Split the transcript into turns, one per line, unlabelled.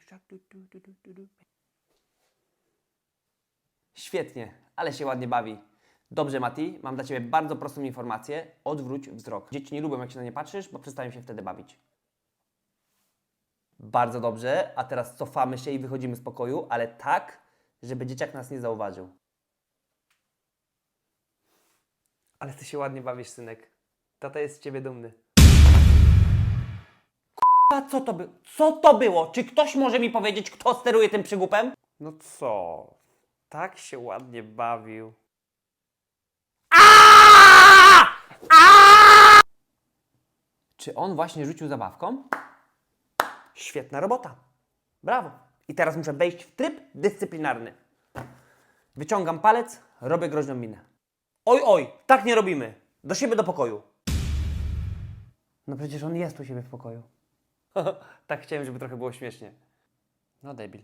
shark, du, du, du, du, du, du.
Świetnie, ale się ładnie bawi. Dobrze, Mati, mam dla Ciebie bardzo prostą informację. Odwróć wzrok. Dzieci nie lubią, jak się na nie patrzysz, bo przestają się wtedy bawić. Bardzo dobrze, a teraz cofamy się i wychodzimy z pokoju, ale tak, żeby dzieciak nas nie zauważył. Ale Ty się ładnie bawisz, synek. Tata jest z Ciebie dumny. A co to było? Co to było? Czy ktoś może mi powiedzieć, kto steruje tym przygupem?
No co? Tak się ładnie bawił.
Czy on właśnie rzucił zabawką? Świetna robota. Brawo. I teraz muszę wejść w tryb dyscyplinarny. Wyciągam palec, robię groźną minę. Oj, oj, tak nie robimy. Do siebie do pokoju. No przecież on jest u siebie w pokoju. tak chciałem, żeby trochę było śmiesznie. No debil.